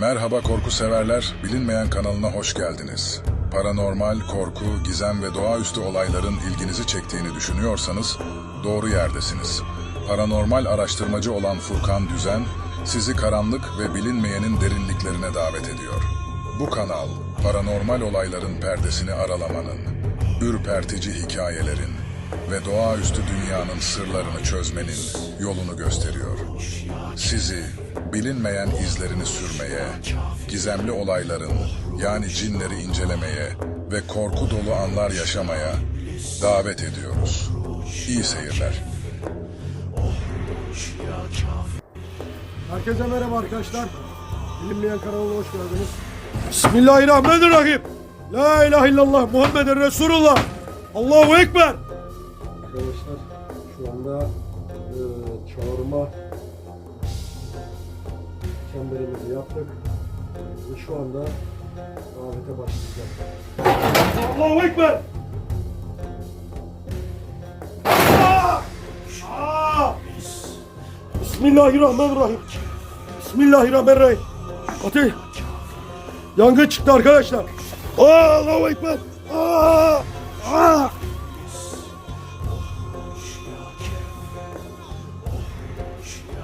Merhaba korku severler, bilinmeyen kanalına hoş geldiniz. Paranormal, korku, gizem ve doğaüstü olayların ilginizi çektiğini düşünüyorsanız doğru yerdesiniz. Paranormal araştırmacı olan Furkan Düzen sizi karanlık ve bilinmeyenin derinliklerine davet ediyor. Bu kanal paranormal olayların perdesini aralamanın, ürpertici hikayelerin ve doğaüstü dünyanın sırlarını çözmenin yolunu gösteriyor. Sizi bilinmeyen izlerini sürmeye, gizemli olayların yani cinleri incelemeye ve korku dolu anlar yaşamaya davet ediyoruz. İyi seyirler. Herkese merhaba arkadaşlar. Bilinmeyen kanalına hoş geldiniz. Bismillahirrahmanirrahim. La ilahe illallah Muhammeden Resulullah. Allahu Ekber. Arkadaşlar şu anda e, çağırma çemberimizi yaptık. Ve şu anda davete başlayacağız. Allahu Ekber. Bismillahirrahmanirrahim. Bismillahirrahmanirrahim. Ateş. Yangın çıktı arkadaşlar. Allahu Ekber. Aa!